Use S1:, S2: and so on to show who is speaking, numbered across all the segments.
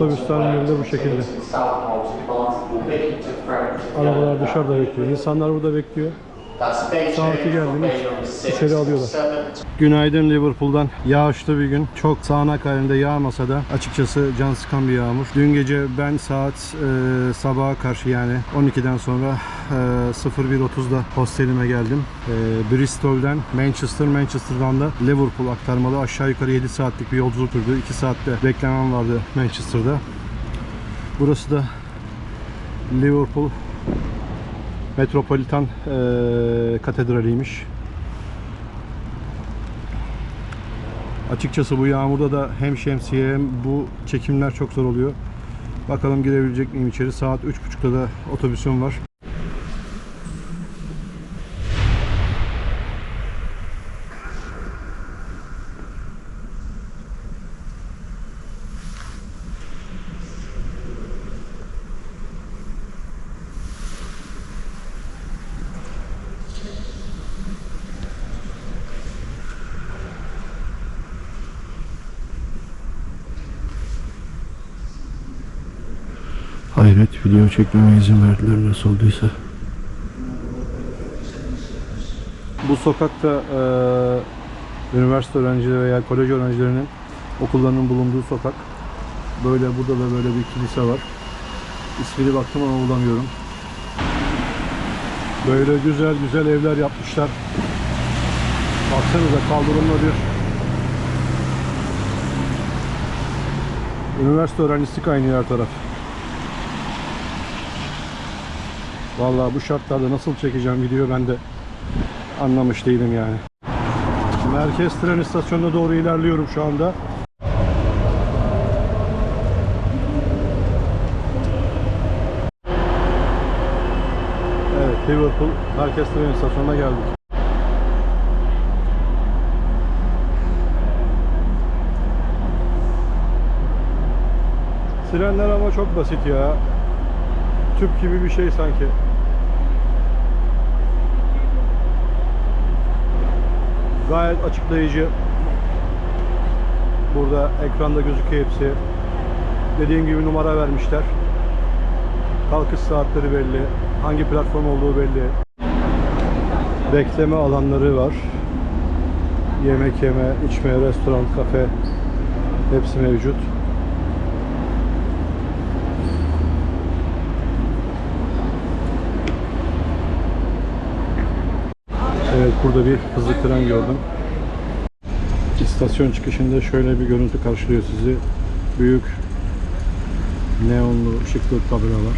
S1: Otobüs terminali de bu şekilde. Arabalar dışarıda bekliyor. İnsanlar burada bekliyor. Saati geldi mi içeri alıyorlar. Günaydın Liverpool'dan. Yağışlı bir gün. Çok sağanak halinde yağmasa da açıkçası can sıkan bir yağmur. Dün gece ben saat e, sabaha karşı yani 12'den sonra e, 01.30'da hostelime geldim. E, Bristol'den Manchester, Manchester'dan da Liverpool aktarmalı aşağı yukarı 7 saatlik bir yolculuk sürdü. 2 saatte beklemem vardı Manchester'da. Burası da Liverpool Metropolitan eee katedraliymiş. Açıkçası bu yağmurda da hem şemsiye hem bu çekimler çok zor oluyor. Bakalım girebilecek miyim içeri? Saat 3.30'da da otobüsüm var. Hayret video çekmeme izin verdiler nasıl olduysa. Bu sokakta eee, üniversite öğrencileri veya kolej öğrencilerinin okullarının bulunduğu sokak. Böyle burada da böyle bir kilise var. İsmini baktım ama bulamıyorum. Böyle güzel güzel evler yapmışlar. Baksanıza kaldırımla bir üniversite öğrencisi kaynıyor her taraf. Vallahi bu şartlarda nasıl çekeceğim video ben de anlamış değilim yani. Merkez tren istasyonuna doğru ilerliyorum şu anda. Evet Liverpool Merkez tren istasyonuna geldik. Trenler ama çok basit ya. Tüp gibi bir şey sanki. Gayet açıklayıcı. Burada ekranda gözüküyor hepsi. Dediğim gibi numara vermişler. Kalkış saatleri belli. Hangi platform olduğu belli. Bekleme alanları var. Yemek yeme, içme, restoran, kafe hepsi mevcut. Evet burada bir hızlı tren gördüm. İstasyon çıkışında şöyle bir görüntü karşılıyor sizi. Büyük neonlu ışıklı tabelalar.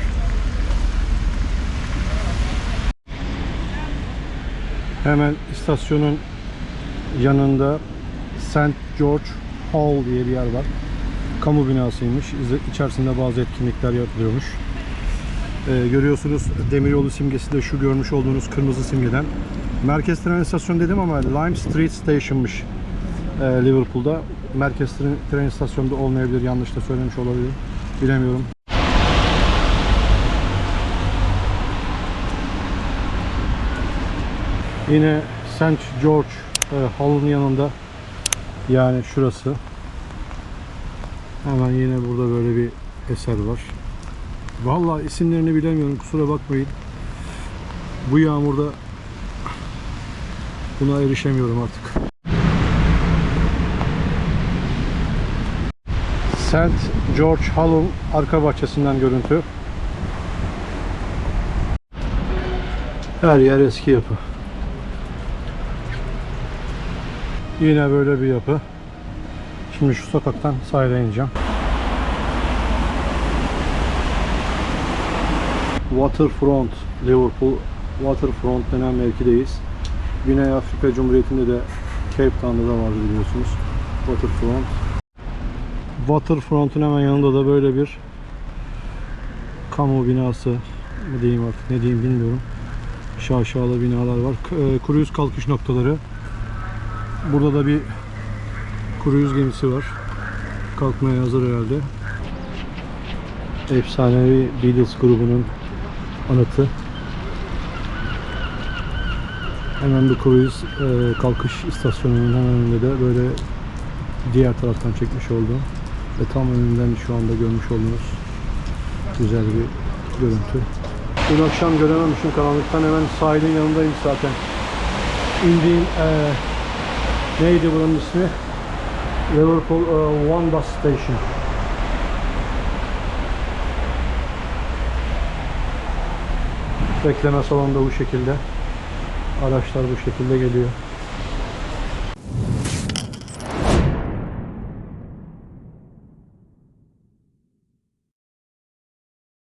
S1: Hemen istasyonun yanında St. George Hall diye bir yer var. Kamu binasıymış. İçerisinde bazı etkinlikler yapılıyormuş. Ee, görüyorsunuz demiryolu simgesi de şu görmüş olduğunuz kırmızı simgeden. Merkez tren istasyonu dedim ama Lime Street Station'mış ee, Liverpool'da. Merkez tren, tren istasyonunda olmayabilir. Yanlış da söylemiş olabilirim. Bilemiyorum. Yine St. George e, Hall'ın yanında yani şurası. Hemen yine burada böyle bir eser var. Vallahi isimlerini bilemiyorum kusura bakmayın. Bu yağmurda buna erişemiyorum artık. St. George Hall'un arka bahçesinden görüntü. Her yer eski yapı. Yine böyle bir yapı. Şimdi şu sokaktan sahile ineceğim. Waterfront, Liverpool Waterfront denen mevkideyiz. Güney Afrika Cumhuriyeti'nde de Cape Town'da da var biliyorsunuz. Waterfront. Waterfront'un hemen yanında da böyle bir kamu binası mı diyeyim artık ne diyeyim bilmiyorum. Şaşalı binalar var. K- e, Kruyuz kalkış noktaları. Burada da bir kruyuz gemisi var. Kalkmaya hazır herhalde. Efsanevi Beatles grubunun anıtı. Hemen bu kruyuz e, kalkış istasyonunun hemen önünde de böyle diğer taraftan çekmiş olduğum ve tam önünden şu anda görmüş olduğunuz güzel bir görüntü. Dün akşam görememişim karanlıktan hemen sahilin yanındayım zaten. İndiğim eee, neydi buranın ismi? Liverpool eee, One Bus Station. Bekleme salonunda bu şekilde. Araçlar bu şekilde geliyor.